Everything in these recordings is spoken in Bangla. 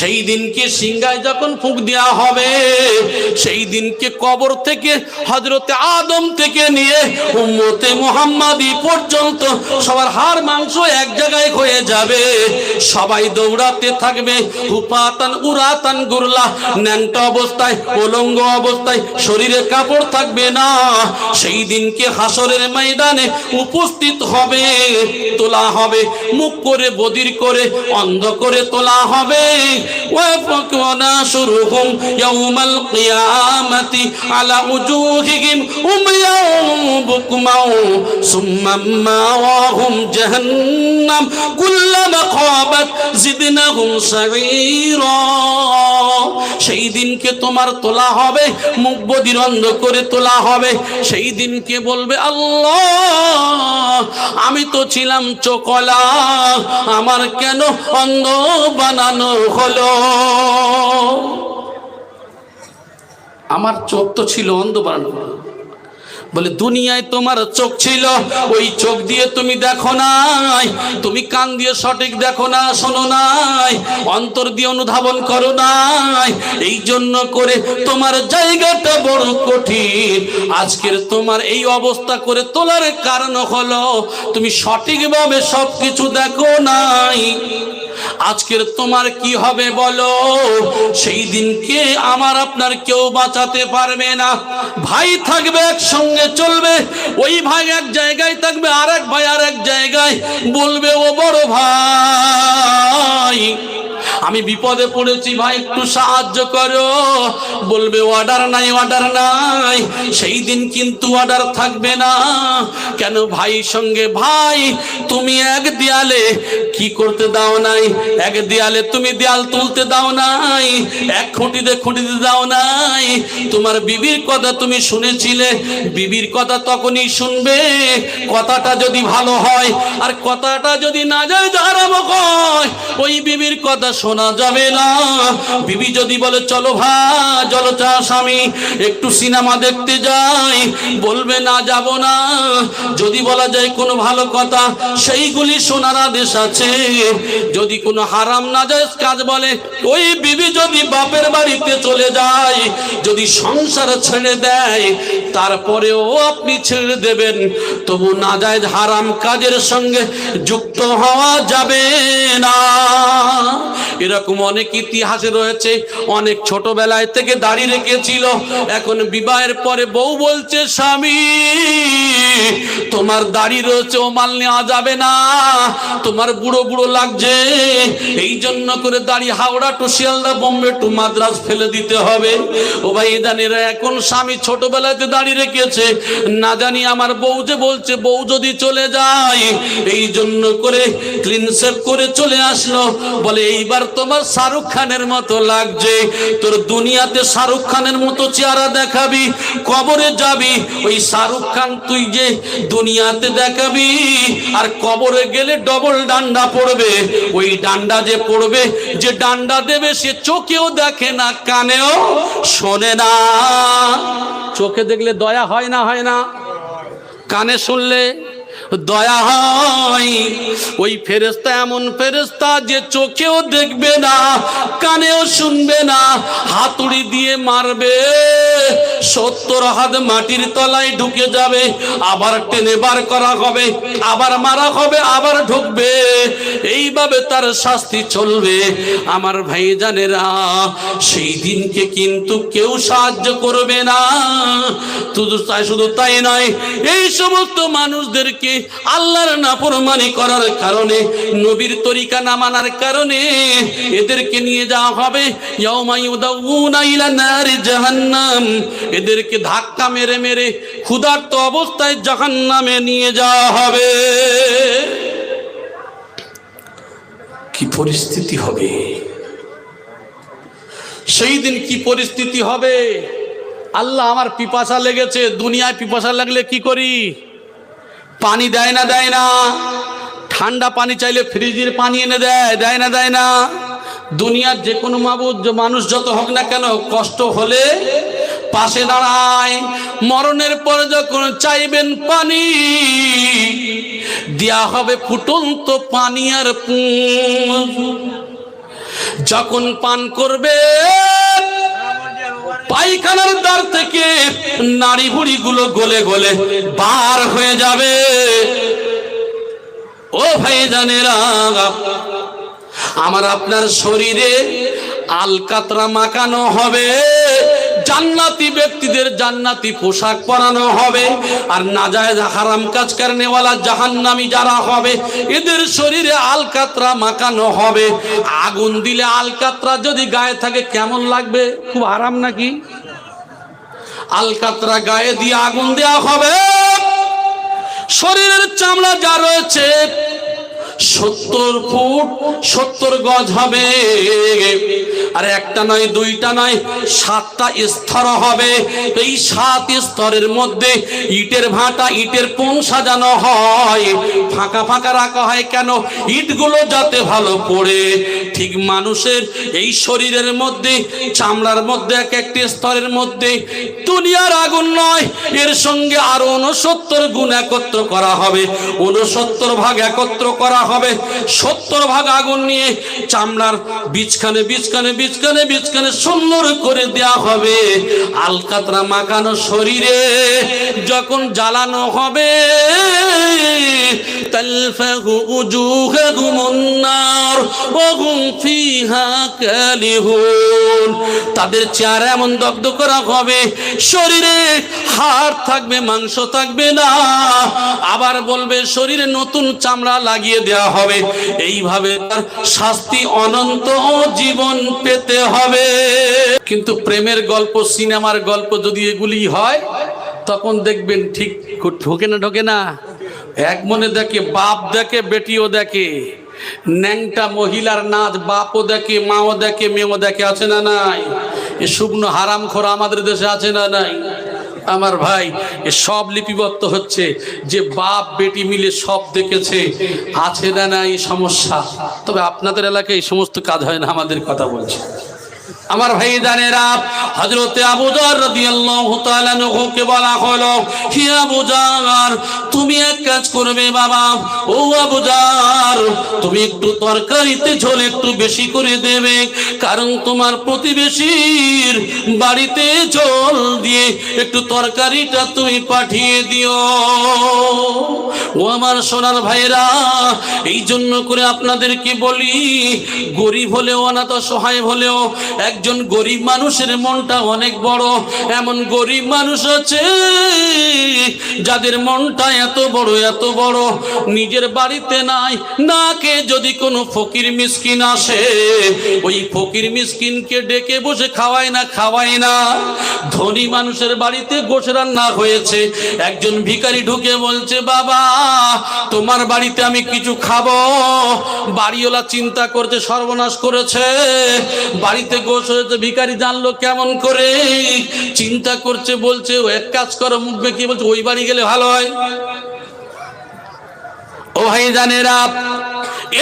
সেই দিনকে সিংহায় যখন ফুঁক দেওয়া হবে, সেই দিনকে কবর থেকে হজরতে আদম থেকে নিয়ে উম্মতে মোহাম্মদি পর্যন্ত সবার হাড় মাংস এক জায়গায় হয়ে যাবে। সবাই দৌড়াতে থাকবে। হুপাতান উড়াতান গুরলা, ন্যাংটা অবস্থায় উলঙ্গ অবস্থায়, শরীরে কাপড় থাকবে না। সেই দিনকে হাসরের ময়দানে উপস্থিত হবে, তোলা হবে, মুখ করে, বদির করে, অন্ধ করে তোলা হবে। وناشرهم يوم القيامة على وجوههم عميا بكما ثم ماواهم جهنم كلما خابت زدناهم سعيرا সেই দিনকে তোমার তোলা হবে মুখ বদির অন্ধ করে তোলা হবে সেই দিনকে বলবে আল্লাহ আমি তো ছিলাম চোকলা আমার কেন অন্ধ বানানো হলো আমার চোখ তো ছিল অন্ধ হলো। বলে, দুনিয়ায় তোমার চোখ ছিল, ওই চোখ দিয়ে তুমি দেখো নাই। তুমি কান দিয়ে সঠিক দেখো না, শোনো নাই। অন্তর দিয়ে অনুধাবন করো নাই। এই জন্য করে তোমার জায়গাটা বড় কঠিন। আজকের তোমার এই অবস্থা করে তোলার কারণ হলো, তুমি সঠিকভাবে সব কিছু দেখো নাই। আজকের তোমার কি হবে বলো? সেই দিনকে আমার আপনার কেউ বাঁচাতে পারবে না। ভাই থাকবে একসঙ্গে চলবে, ওই ভাই এক জায়গায় থাকবে আর এক ভাই আর এক জায়গায় বলবে, ও বড় ভাই। আমি বিপদে পড়েছি ভাই, একটু সাহায্য করো। বলবে অর্ডার নাই অর্ডার নাই। সেই দিন কিন্তু অর্ডার থাকবে না। কেন ভাই সঙ্গে, ভাই, তুমি এক দেয়ালে কি করতে দাও নাই? এক দেয়ালে তুমি দেয়াল তুলতে দাও নাই। এক খুঁটিতে খুঁটিতে দাও নাই। তোমার বিবির কথা তুমি শুনেছিলে। বিবির কথা তখনই শুনবে। কথাটা যদি ভালো হয়, আর কথাটা যদি না যায় হয় ওই বিবির কথা শোনা যাবে না। বিবি যদি বলে, চলো ভাই চলো চা স্বামী, একটু সিনেমা দেখতে যাই। বলবে, না, যাব না। যদি বলা যায় কোনো ভালো কথা, সেইগুলি শোনার আদেশ আছে। যদি কোনো হারাম না যায় কাজ বলে, ওই বিবি যদি বাপের বাড়িতে চলে যায়, যদি সংসার ছেড়ে দেয়, তারপরেও আপনি ছেড়ে দেবেন। তবু না যায় হারাম কাজের সঙ্গে যুক্ত হওয়া যাবে না। এরকম অনেক ইতিহাসে রয়েছে, অনেক ছোটবেলায় থেকে দাঁড়িয়ে রেখেছিল। এখন বিবাহের পরে বউ বলছে, স্বামী, তোমার দাড়ি রয়েছে, ও মাল নেওয়া যাবে না। তোমার বুড়ো বুড়ো লাগছে। এই জন্য করে দাড়ি হাওড়া টু শিয়ালদা বোম্বে টু মাদ্রাস ফেলে দিতে হবে। ও ভাই জানিরা এখন স্বামী ছোটবেলাতে দাড়ি রেখেছে, না জানি আমার বউ যে বলছে, বউ যদি চলে যায়, এই জন্য করে ক্লিন সেভ করে চলে আসলো। বলে, এইবার তোমার শাহরুখ খানের মতো লাগছে। তোর দুনিয়াতে শাহরুখ খানের মতো চেহারা দেখাবি, কবরে যাবি, ওই শাহরুখ খান তুই যে দুনিয়াতে দেখাবি, আর কবরে গেলে ডবল ডান্ডা পড়বে। ওই ডান্ডা যে পড়বে, যে ডান্ডা দেবে, সে চোখেও দেখে না, কানেও শোনে না। চোখে দেখলে দয়া হয় না হয় না। কানে শুনলে দয়া হয়। ওই ফেরেস্তা এমন ফেরেস্তা যে চোখেও দেখবে না, কানেও শুনবে না, হাতুড়ি দিয়ে মারবে। সত্তর হাত মাটির তলায় ঢুকে যাবে, আবার টেনে বার করা হবে, আবার মারা হবে, আবার ঢুকবে। এইভাবে তার শাস্তি চলবে। আমার ভাই জানেরা সেই দিনকে কিন্তু কেউ সাহায্য করবে না। শুধু তাই শুধু তাই নয়, এই সমস্ত মানুষদেরকে আল্লাহর নাফরমানি করার কারণে, নবীর তরিকা না মানার কারণে এদেরকে নিয়ে যাওয়া হবে। জাহান্নাম। এদেরকে ধাক্কা মেরে মেরে ক্ষুধার্ত অবস্থায় জাহান্নামে নিয়ে যাওয়া হবে। কি পরিস্থিতি হবে? সেই দিন কি পরিস্থিতি হবে? আল্লাহ আমার পিপাসা লেগেছে, দুনিয়ায় পিপাসা লাগলে কি করি? পানি দেয় না দেয় না। ঠান্ডা পানি চাইলে ফ্রিজের পানি এনে দেয় দেয় না দেয় না। দুনিয়ার যে কোনো মাবুদ মানুষ যত হোক না কেন কষ্ট হলে পাশে দাঁড়ায়। মরণের পরে যখন চাইবেন পানি, দেয়া হবে ফুটন্ত পানি আর যখন পান করবে পায়খানার দ্বার থেকে নাড়ি বুড়ি গুলো গলে গলে বার হয়ে যাবে। ও ভাই জানেরা আমার আপনার শরীরে আলকাতরা মাখানো হবে। জান্নাতি ব্যক্তিদের জান্নাতি পোশাক পরানো হবে। আর নাজায়েজ হারাম কাজ কারণেওয়ালা জাহান্নামি যারা হবে, এদের শরীরে আলকাতরা মাখানো হবে। আগুন দিলে আলকাতরা যদি গায়ে থাকে, কেমন লাগবে? খুব আরাম নাকি? আলকাতরা গায়ে দিয়ে আগুন দেওয়া হবে। শরীরের চামড়া যা রয়েছে সত্তর ফুট সত্তর গজ হবে। আর একটা নয়, দুইটা নয়, সাতটা স্তর হবে। এই সাত স্তরের মধ্যে ইটের ভাটা, ইটের পোন সাজানো হয়। ফাঁকা ফাঁকা রাখা হয় কেন? ইটগুলো যাতে ভালো পড়ে। ঠিক মানুষের এই শরীরের মধ্যে, চামড়ার মধ্যে, এক একটি স্তরের মধ্যে দুনিয়ার আগুন নয়, এর সঙ্গে আরও উনসত্তর গুণ একত্র করা হবে। উনসত্তর ভাগ একত্র করা হবে। সত্তর ভাগ আগুন নিয়ে চামড়ার বীজখানে বীজখানে বীজখানে বীজখানে সুন্দর করে দেয়া হবে। আলকাতরা মাখানো শরীরে যখন জ্বালানো হবে তাদের চেহারা এমন দগ্ধ করা হবে, শরীরে হাড় থাকবে, মাংস থাকবে না। আবার বলবে, শরীরে নতুন চামড়া লাগিয়ে দেওয়া হবে। এইভাবে তার শাস্তি অনন্ত জীবন পেতে হবে। কিন্তু প্রেমের গল্প, সিনেমার গল্প যদি এগুলি হয়, তখন দেখবেন ঠিক ঢোকে না ঢোকে না। এক মনে দেখে, বাপ দেখে, বেটিও দেখে। ন্যাংটা মহিলার নাচ বাপও দেখে, মাও দেখে, মেয়েও দেখে, আছে না নাই? এ শুকনো হারাম খোরা আমাদের দেশে আছে না নাই? আমার ভাই, এ সব লিপিবদ্ধ হচ্ছে, যে বাপ বেটি মিলে সব দেখেছে, আছে না না এই সমস্যা? তবে আপনাদের এলাকায় এই সমস্ত কাজ হয় না, আমাদের কথা বলছে। আমার ভাই জানেরা, হযরতে আবু যর রাদিয়াল্লাহু তাআলা নহুকে বলা হলো, হি আবু যর, তুমি এক কাজ করবে বাবা। ও আবু তুমি একটু তরকারিতে ঝোল একটু বেশি করে দেবে। কারণ তোমার প্রতিবেশীর বাড়িতে ঝোল দিয়ে একটু তরকারিটা তুমি পাঠিয়ে দিও। ও আমার সোনার ভাইরা এই জন্য করে আপনাদেরকে বলি, গরিব হলেও, অনাথ সহায় হলেও একজন গরিব মানুষের মনটা অনেক বড়। এমন গরিব মানুষ আছে যাদের মনটা এত বড় এত বড়। নিজের বাড়িতে নাই, না কে যদি কোনো ফকির মিসকিন আসে, ওই ফকির মিসকিনকে ডেকে বসে খাওয়ায় না খাওয়ায় না। ধনী মানুষের বাড়িতে গোশ রান্না হয়েছে। একজন ভিখারি ঢুকে বলছে, বাবা, তোমার বাড়িতে আমি কিছু খাব। বাড়িওয়ালা চিন্তা করতে সর্বনাশ করেছে। বাড়িতে গোশ হয়েছে ভিকারি জানলো কেমন করে? চিন্তা করছে, বলছে, ও এক কাজ করো, মুখ বেঁকিয়ে বলছে, ওই বাড়ি গেলে ভালো হয়। ও ভাই জানেরা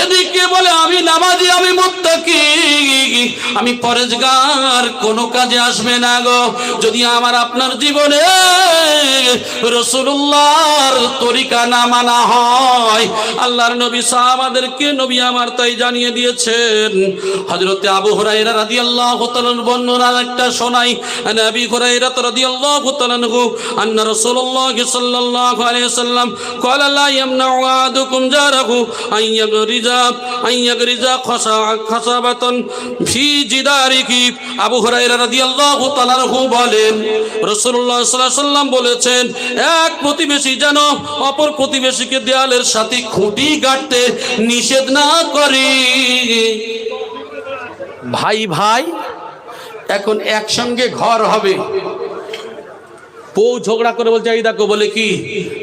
এদিকে বলে, আমি নামাজি, আমি মুত্তাকি। আমি পরেজগার, কোনো কাজে আসবে না গো। যদি আমার আপনার জীবনে রসুল্লাহর তরিকা না মানা হয়, আল্লাহর নবী সাহাবাদেরকে নবী আমার তাই জানিয়ে দিয়েছেন। হজরতে আবু হুরাইরা রাদিয়াল্লাহু তাআলার বর্ণনা একটা শোনাই নবী হুরাইরা রাদিয়াল্লাহু তাআলাহু আন্না রাসূলুল্লাহ সাল্লাল্লাহু আলাইহি ওয়াসাল্লাম ক্বালা লা ইয়ামনাউ আহাদুকুম জারাহু আন বলেছেন, এক প্রতিবেশী যেন অপর প্রতিবেশীকে দেয়ালের সাথে খুঁটি নিষেধ না ভাই ভাই, এখন একসঙ্গে ঘর হবে। বউ ঝগড়া করে বলছে, এই দেখো বলে কি?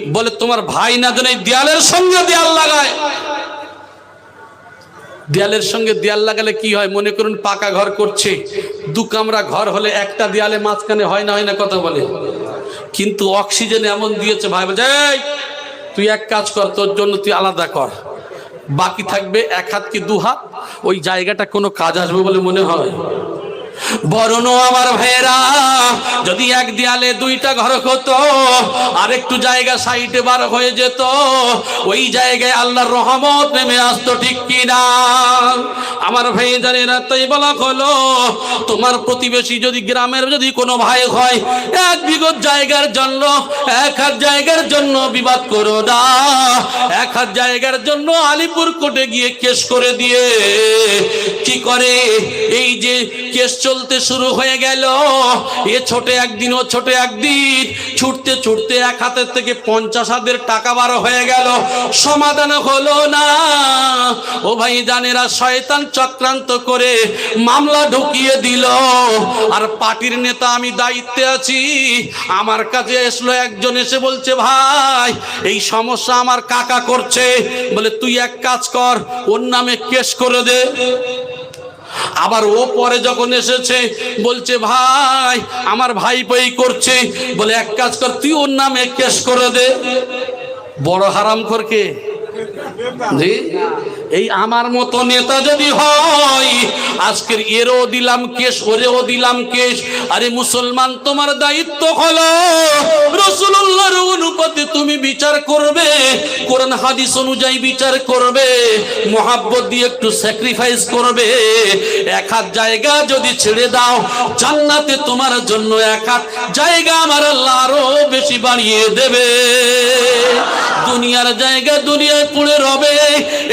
বলে, তোমার ভাই না যেন দেয়ালের সঙ্গে দেয়াল লাগায়। দেয়ালের সঙ্গে দেয়াল লাগালে কি হয়? মনে করুন পাকা ঘর করছে। দু কামরা ঘর হলে একটা দেয়ালে মাঝখানে হয় না হয় না কথা বলে। কিন্তু অক্সিজেন এমন দিয়েছে ভাই বলছে তুই এক কাজ কর, তোর জন্য তুই আলাদা কর। বাকি থাকবে এক হাত কি দু হাত? ওই জায়গাটা কোনো কাজ আসবে বলে মনে হয়? বরণ আমার ভাইয়েরা, যদি এক দেয়ালে দুইটা ঘর হতো, আর একটু জায়গা সাইডে বার হয়ে যেত, ওই জায়গায় আল্লাহর রহমত নেমে আসতো ঠিক কিনা? আমার ভাই জানেরা তাই বলা হলো, তোমার প্রতিবেশী যদি গ্রামের যদি কোনো ভাই হয়, এক বিগত জায়গার জন্য, এক হাত জায়গার জন্য বিবাদ করো না। এক হাত জায়গার জন্য আলিপুর কোর্টে গিয়ে কেস করে দিয়ে, কি করে? এই যে কেস চলতে শুরু হয়ে গেল। এ ছোট একদিন, ও ছোট একদিন। ছুটতে ছুটতে এক হাতের থেকে পঞ্চাশ হাজার টাকা বারো হয়ে গেল। সমাধান হলো না। ও ভাই জানেরা শয়তান চক্রান্ত করে মামলা ঢুকিয়ে দিল। আর পার্টির নেতা আমি দায়িত্বে আছি। আমার কাছে এসলো একজন, এসে বলছে, ভাই, এই সমস্যা আমার কাকা করছে। বলে, তুই এক কাজ কর, ওর নামে কেস করে দে। আবার ও পরে যখন এসেছে, বলছে, ভাই, আমার ভাই বই করছে। বলে, এক কাজ কর, তুই ওর নামে কেস করে দে। বড় হারাম করকে এই আমার মতো নেতা যদি হয়, আজকের এরও দিলাম কেস ওরেও দিলাম কেস আরে মুসলমান, তোমার দায়িত্ব হলো রসুল্লাহর অনুপাতে তুমি বিচার করবে, কোরআন, হাদিস অনুযায়ী বিচার করবে, মোহাব্বত দিয়ে একটু স্যাক্রিফাইস করবে। এক হাত জায়গা যদি ছেড়ে দাও, জান্নাতে তোমার জন্য এক হাত জায়গা আমার আল্লাহ আরও বেশি বাড়িয়ে দেবে। দুনিয়ার জায়গা দুনিয়ায় পড়ে রবে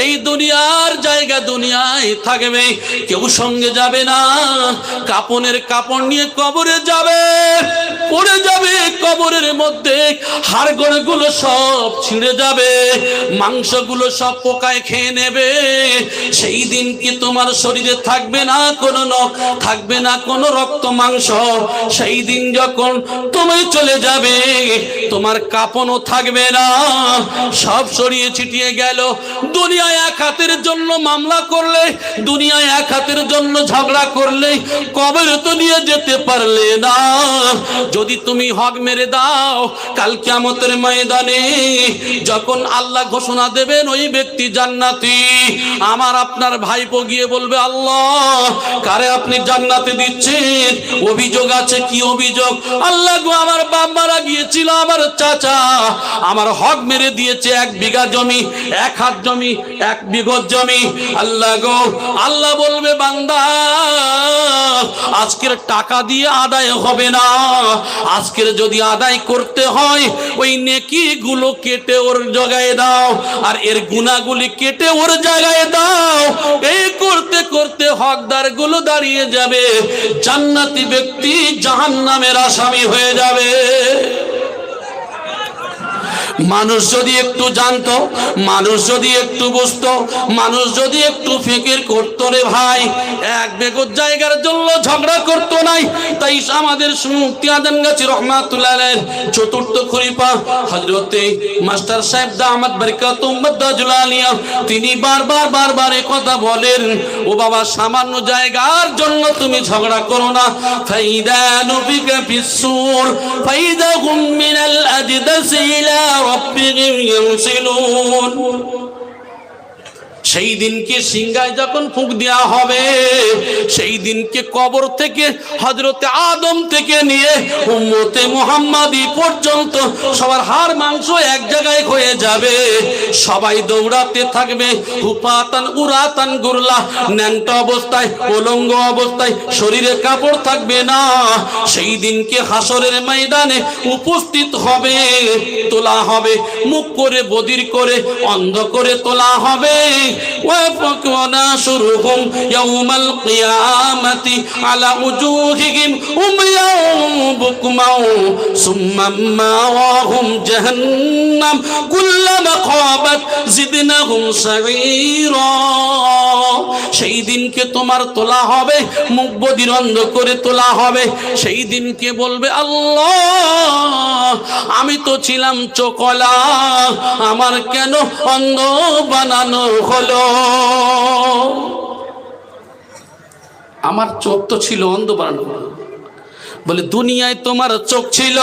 এই দুনিয়ার জায়গা দুনিয়ায় থাকবে। কেউ সঙ্গে যাবে না। কাপনের কাপড় নিয়ে কবরে যাবে। পড়ে যাবে কবরের মধ্যে। হাড়গোড়গুলো সব ছিঁড়ে যাবে। মাংসগুলো সব পোকায় খেয়ে নেবে। সেই দিন কি তোমার শরীরে থাকবে না কোনো নখ, থাকবে না কোনো রক্ত মাংস? সেই দিন যখন তুমি চলে যাবে, তোমার কাপনও থাকবে না। সব সরিয়ে ছিটিয়ে গেল। দুনিয়ায় এক হাতের জন্য মামলা করলে দুনিয়ায় এক হাতের জন্য ঝগড়া করলে, কবর তো নিয়ে যেতে পারলে না। যদি তুমি হক মেরে দাও, কাল ময়দানে যখন আল্লাহ ঘোষণা দেবেন ওই ব্যক্তি জান্নাতি। আমার আপনার ভাইপো গিয়ে বলবে, আল্লাহ, কারে আপনি জান্নাতে দিচ্ছেন? অভিযোগ আছে কি অভিযোগ? আল্লাহ গো, আমার বাপ মারা গিয়েছিল, আমার চাচা। আমার হক মেরে দিয়েছে এক বিঘা জমি, এক হাত জমি, এক বিঘত জমি। আল্লাহ গো, আল্লাহ বলবে, বান্দা, আজকের টাকা দিয়ে আদায় হবে না। আজকের যদি আদায় করতে হয়, ওই নেকি গুলো কেটে ওর জায়গায় দাও, আর এর গুণাগুলি কেটে ওর জায়গায় দাও। এই করতে করতে হকদারগুলো দাঁড়িয়ে যাবে, জান্নাতি ব্যক্তি জাহান্নামের আসামি হয়ে যাবে। মানুষ যদি একটু জানতো, মানুষ যদি একটু বুঝতো, মানুষ যদি একটু ফিকির করতো রে ভাই, এক বেগত জায়গার জন্য ঝগড়া করতো নাই, তাই আমাদের মুক্তি আদম গাছি রহমাতুল্লাহ চতুর্থ খলিফা হযরতে মাস্টার সাহেব দামাত বারকাতুম বাদাজুলালিয়া তিনি বারবার বারবার কথা বলেন, ও বাবা, সামান্য জায়গার জন্য তুমি ঝগড়া করো না। ফাইদা নুফিকা ফিসসুর, ফাইদা হুম মিনাল রাব্বিহিম ইয়ানসিলুন সেই দিনকে সিংহায় যখন ফুঁক দেওয়া হবে, সেই দিনকে কবর থেকে হজরতে আদম থেকে নিয়ে উম্মতে মুহাম্মাদি পর্যন্ত সবার হাড় মাংস এক জায়গায় হয়ে যাবে। সবাই দৌড়াতে থাকবে। হুপাতান উড়াতান গুরলা, ন্যাংটা অবস্থায় উলঙ্গ অবস্থায়, শরীরে কাপড় থাকবে না। সেই দিনকে হাসরের ময়দানে উপস্থিত হবে, তোলা হবে, মুখ করে, বদির করে, অন্ধ করে তোলা হবে। وناشرهم يوم القيامة على وجوههم عميا بكما ثم ماواهم جهنم كلما خابت زدناهم سعيرا সেই দিনকে তোমার তোলা হবে মুখ বদির অন্ধ করে তোলা হবে সেই দিনকে বলবে আল্লাহ আমি তো ছিলাম চোকলা আমার কেন অন্ধ বানানো হলো আমার চোখ তো ছিল অন্ধ বানানো। বলে, দুনিয়ায় তোমার চোখ ছিল,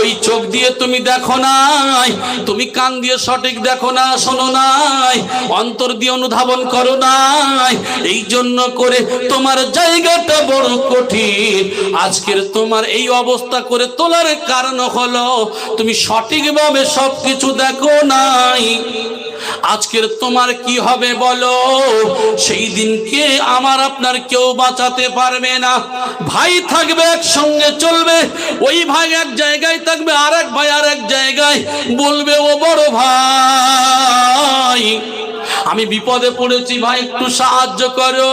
ওই চোখ দিয়ে তুমি দেখো নাই। তুমি কান দিয়ে সঠিক দেখো না, শোনো নাই। অন্তর দিয়ে অনুধাবন করো নাই। এই জন্য করে তোমার জায়গাটা বড় কঠিন। আজকের তোমার এই অবস্থা করে তোলার কারণ হলো, তুমি সঠিকভাবে সবকিছু দেখো নাই। আজকের তোমার কি হবে বলো? সেই দিনকে আমার আপনার কেউ বাঁচাতে পারবে না। ভাই থাকবে একসঙ্গে চলবে, ওই ভাই এক জায়গায় থাকবে আর এক ভাই আর এক জায়গায় বলবে, ও বড় ভাই। আমি বিপদে পড়েছি ভাই, একটু সাহায্য করো।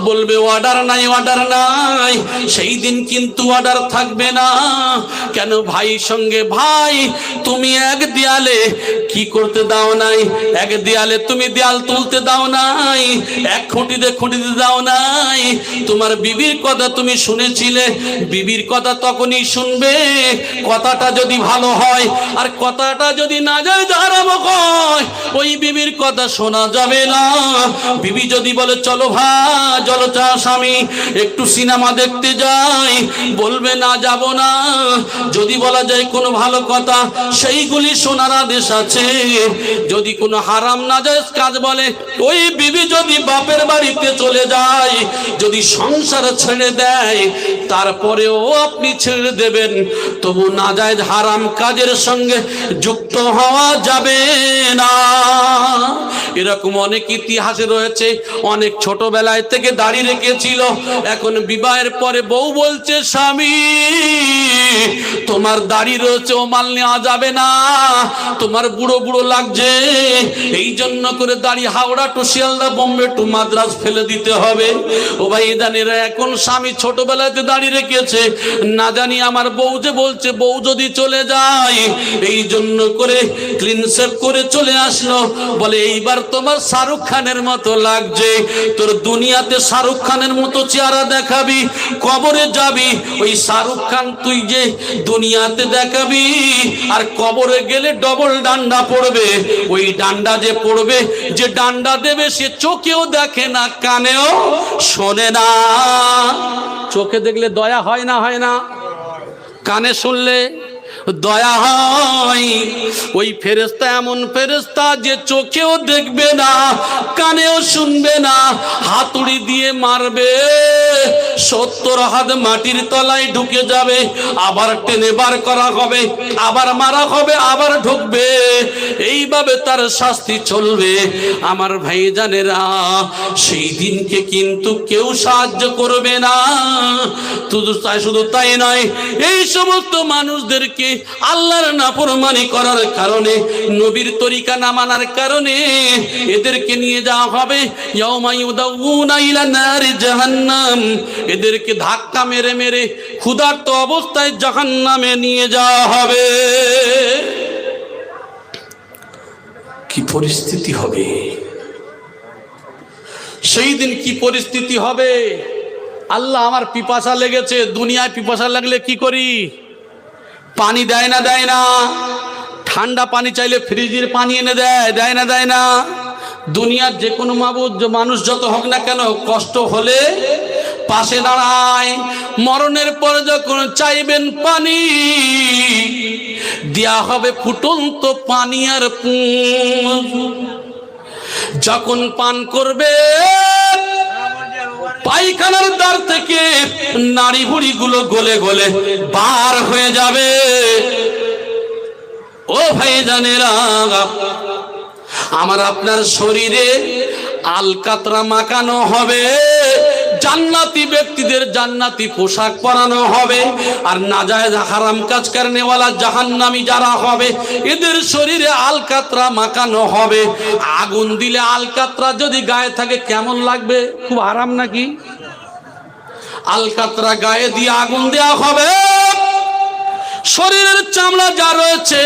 বলবে অর্ডার নাই অর্ডার নাই। সেই দিন কিন্তু অর্ডার থাকবে না। কেন ভাই সঙ্গে, ভাই, তুমি এক দেয়ালে কি করতে দাও নাই? এক দেয়ালে তুমি দেয়াল তুলতে দাও নাই। এক খুঁটিতে খুঁটিতে দাও নাই। তোমার বিবির কথা তুমি শুনেছিলে। বিবির কথা তখনই শুনবে। কথাটা যদি ভালো হয়, আর কথাটা যদি না যায় হয় ওই বিবির কথা শোনা যাবে না। বিবি যদি বলে, চলো ভাই চলো চা স্বামী, একটু সিনেমা দেখতে যাই। বলবে, না, যাব না। যদি বলা যায় কোনো ভালো কথা, সেইগুলি শোনার আদেশ আছে। যদি কোনো হারাম না যায় কাজ বলে, ওই বিবি যদি বাপের বাড়িতে চলে যায়, যদি সংসার ছেড়ে দেয়, তারপরেও আপনি ছেড়ে দেবেন। তবু না যায় হারাম কাজের সঙ্গে যুক্ত হওয়া যাবে না। এরকম অনেক ইতিহাসে রয়েছে, অনেক ছোটবেলায় থেকে দাঁড়িয়ে রেখেছিল। এখন বিবাহের পরে বউ বলছে, স্বামী, তোমার দাড়ি রয়েছে, ও মাল নেওয়া যাবে না। তোমার বুড়ো বুড়ো লাগছে। এই জন্য করে দাড়ি হাওড়া টু শিয়ালদা বোম্বে টু মাদ্রাস ফেলে দিতে হবে। ও ভাই ইদানিরা এখন স্বামী ছোটবেলাতে দাঁড়িয়ে রেখেছে, না জানি আমার বউ যে বলছে, বউ যদি চলে যায়, এই জন্য করে ক্লিন করে চলে আসলো। বলে, এইবার তোমার শাহরুখ খানের মতো লাগছে। তোর দুনিয়াতে শাহরুখ খানের মতো চেহারা দেখাবি, কবরে যাবি, ওই শাহরুখ খান তুই যে দুনিয়াতে দেখাবি, আর কবরে গেলে ডবল ডান্ডা পড়বে। ওই ডান্ডা যে পড়বে, যে ডান্ডা দেবে, সে চোখেও দেখে না, কানেও শোনে না। চোখে দেখলে দয়া হয় না হয় না। কানে শুনলে দয়া হয়। ওই ফেরেস্তা এমন ফেরেস্তা যে চোখেও দেখবে না, কানেও শুনবে না হাতুড়ি দিয়ে মারবে। সত্তর হাত মাটির তলায় ঢুকে যাবে, আবার টেনে বার করা হবে, আবার মারা হবে, আবার ঢুকবে। এইভাবে তার শাস্তি চলবে। আমার ভাই জানেরা সেই দিনকে কিন্তু কেউ সাহায্য করবে না। শুধু তাই শুধু তাই নয়, এই সমস্ত মানুষদেরকে আল্লাহর নাফরমানি করার কারণে, নবীর তরিকা না মানার কারণে এদেরকে নিয়ে যাওয়া হবে। এদেরকে ধাক্কা মেরে মেরে ক্ষুধার্ত অবস্থায় জাহান্নামে নিয়ে যাওয়া হবে। কি পরিস্থিতি হবে? সেই দিন কি পরিস্থিতি হবে? আল্লাহ আমার পিপাসা লেগেছে, দুনিয়ায় পিপাসা লাগলে কি করি? পানি দেয় না দেয় না। ঠান্ডা পানি চাইলে ফ্রিজের পানি এনে দেয় দেয় না দেয় না। দুনিয়ার যে কোনো মাবুদ মানুষ যত হোক না কেন কষ্ট হলে পাশে দাঁড়ায়। মরণের পরে যখন চাইবেন পানি, দেয়া হবে ফুটন্ত পানি আর। যখন পান করবে পায়খানার দ্বার থেকে নাড়ি ভুড়ি গুলো গলে গলে বার হয়ে যাবে। ও ভাই জানেরা আমার আপনার শরীরে আলকাতরা মাখানো হবে। জান্নাতি ব্যক্তিদের জান্নাতি পোশাক পরানো হবে। আর নাজায়েজ হারাম কাজ করনেওয়ালা জাহান্নামি যারা হবে, এদের শরীরে আলকাতরা মাখানো হবে। আগুন দিলে আলকাতরা যদি গায়ে থাকে, কেমন লাগবে? খুব আরাম নাকি? আলকাতরা গায়ে দিয়ে আগুন দেওয়া হবে। শরীরের চামড়া যা রয়েছে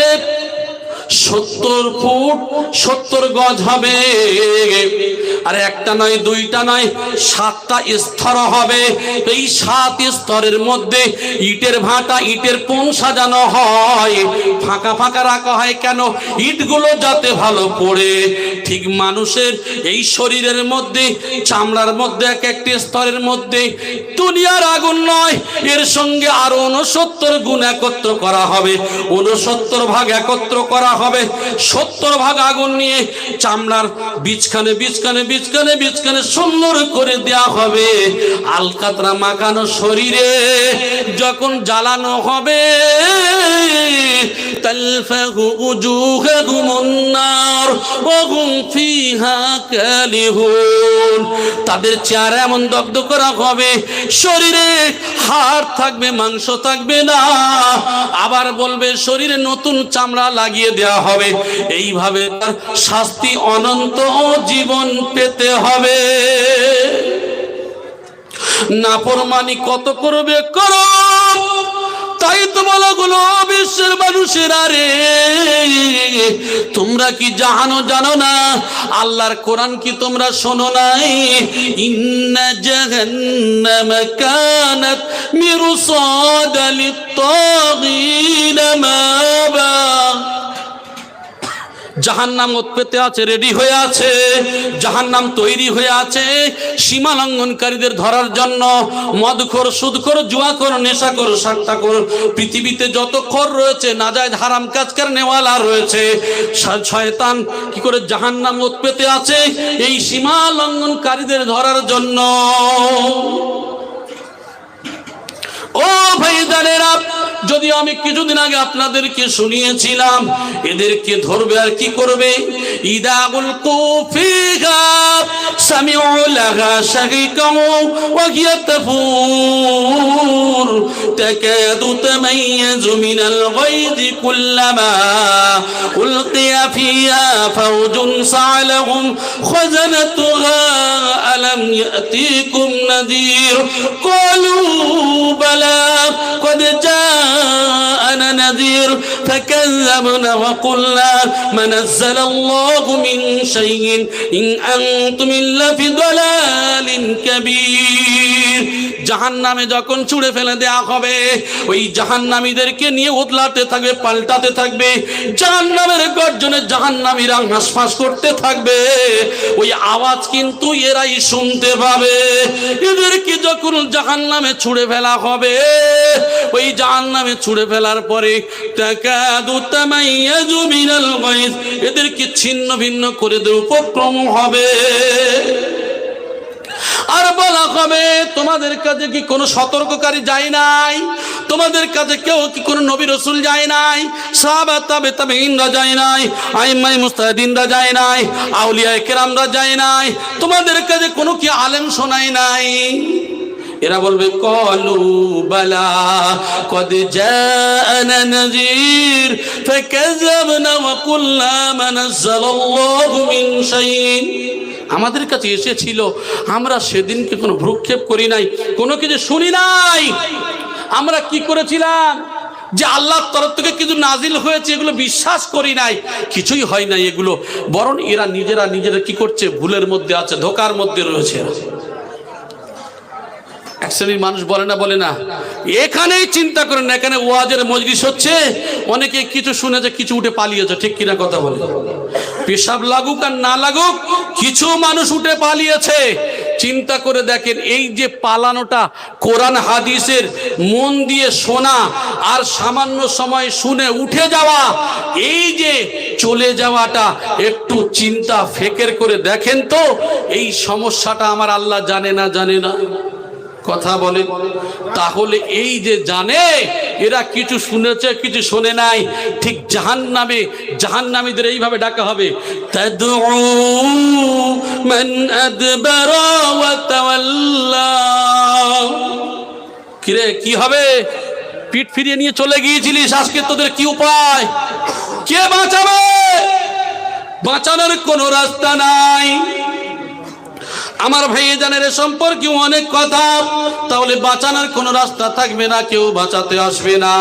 সত্তর ফুট সত্তর গজ হবে। আর একটা নয়, দুইটা নয়, সাতটা স্তর হবে। এই সাত স্তরের মধ্যে ইটের ভাটা, ইটের কোন সাজানো হয়। ফাঁকা ফাঁকা রাখা হয় কেন? ইটগুলো যাতে ভালো পড়ে। ঠিক মানুষের এই শরীরের মধ্যে, চামড়ার মধ্যে, এক একটি স্তরের মধ্যে দুনিয়ার আগুন নয়, এর সঙ্গে আরও উনসত্তর গুণ একত্র করা হবে। উনসত্তর ভাগ একত্র করা হবে। সত্তর ভাগ আগুন নিয়ে চামড়ার বীজখানে বীজখানে বীজখানে বীজখানে সুন্দর করে দেয়া হবে। আলকাতরা মাখানো শরীরে যখন জ্বালানো হবে তাদের চেহারা এমন দগ্ধ করা হবে, শরীরে হাড় থাকবে, মাংস থাকবে না। আবার বলবে, শরীরে নতুন চামড়া লাগিয়ে দেওয়া হবে। এইভাবে তার শাস্তি অনন্ত জীবন পেতে হবে। নাফরমানি কত করবে করো? তাই তো বলা গুলো বিশ্বের মানুষের আরে তোমরা কি জাহানো জানো না? আল্লাহর কোরআন কি তোমরা শোনো নাই? ইন্না জাহান্নাম কানাত জাহান্নাম উৎপেতে আছে রেডি হয়ে আছে। জাহান্নাম তৈরি হয়ে আছে। সীমা লঙ্ঘনকারীদের ধরার জন্য মদখোর, সুদখোর, জুয়াখোর, নেশাখোর সাট্টাখোর পৃথিবীতে যত খোর রয়েছে, নাজায়জ হারাম কাজ কাজকার নেওয়ালা রয়েছে শয়তান কি করে জাহান্নাম উৎপেতে আছে? এই সীমা লঙ্ঘনকারীদের ধরার জন্য। ও ভাইদানেরা যদি আমি কিছুদিন আগে আপনাদেরকে শুনিয়েছিলাম, এদেরকে ধরবে আর কি করবে? ইদাগুল কুফিগা সামিউ লাহা শাহিকাম ওয়া হিয়া তাফুর। তাকাদু তামাইয়াজু মিনাল গায়দ কুল্লামা উলকিয়া ফিহা ফাওজুন সালাহুম খাজানাতুহা আলাম ইয়াতিকুম নাদির। ক্বালু বাল بلى قد جاءنا نذير فكذبنا وقلنا ما نزل الله من شيء إن أنتم إلا في ضلال كبير জাহান্নামে যখন ছুঁড়ে ফেলে দেয়া হবে ওই জাহান্নামীদেরকে নিয়ে উতলাতে থাকবে পাল্টাতে থাকবে জাহান্নামের গর্জনে জাহান্নামীরা হাঁসফাঁস করতে থাকবে ওই আওয়াজ কিন্তু এরাই শুনতে পাবে এদেরকে যখন জাহান্নামে ছুঁড়ে ফেলা হবে ওই জাহান্নামে ছুঁড়ে ফেলার পরে এদেরকে ছিন্ন ভিন্ন করে দেওয়ার উপক্রম হবে। আর বলা হবে, তোমাদের কাছে কি কোনো সতর্ককারী যায় নাই? তোমাদের কাছে কেউ কি কোনো নবী রসুল যায় নাই? সাহাবা তাবে তাবে ইনরা যায় নাই আইমাই মুস্তাহিদিনরা যায় নাই আউলিয়া কেরামরা যায় নাই। তোমাদের কাছে কোনো কি আলেম শোনায় নাই? এরা বলবে, কলু বালা, কদ শাইইন। আমাদের কাছে এসেছিল, আমরা সেদিনকে কোনো ভ্রুক্ষেপ করি নাই, কোনো কিছু শুনি নাই। আমরা কি করেছিলাম? যে আল্লাহর তরফ থেকে কিছু নাজিল হয়েছে, এগুলো বিশ্বাস করি নাই। কিছুই হয় নাই এগুলো। বরং এরা নিজেরা নিজেরা কি করছে? ভুলের মধ্যে আছে, ধোকার মধ্যে রয়েছে। এক শ্রেণির মানুষ বলে না বলে না। এখানেই চিন্তা করেন না, এখানে ওয়াজের মজলিস হচ্ছে, অনেকে কিছু শুনেছে কিছু উঠে পালিয়েছে ঠিক কিনা কথা বলে। পেশাব লাগুক আর না লাগুক, কিছু মানুষ উঠে পালিয়েছে। চিন্তা করে দেখেন, এই যে পালানোটা কোরআন হাদিসের মন দিয়ে শোনা আর সামান্য সময় শুনে উঠে যাওয়া, এই যে চলে যাওয়াটা একটু চিন্তা ফেকের করে দেখেন তো, এই সমস্যাটা আমার আল্লাহ জানে না জানে না। কথা বলে তাহলে এই যে জানে, এরা কিছু শুনেছে, কিছু শোনে নাই, ঠিক জাহান নামে জাহান নামীদের এইভাবে ডাকা হবে। কিরে, কি হবে? পিঠ ফিরিয়ে নিয়ে চলে গিয়েছিলিস, আজকে তোদের কি উপায়? কে বাঁচাবে? বাঁচানোর কোনো রাস্তা নাই। আমার ভাইয়ে জানের সম্পর্কে অনেক কথা। তাহলে বাঁচানোর কোনো রাস্তা থাকবে না, কেউ বাঁচাতে আসবে না।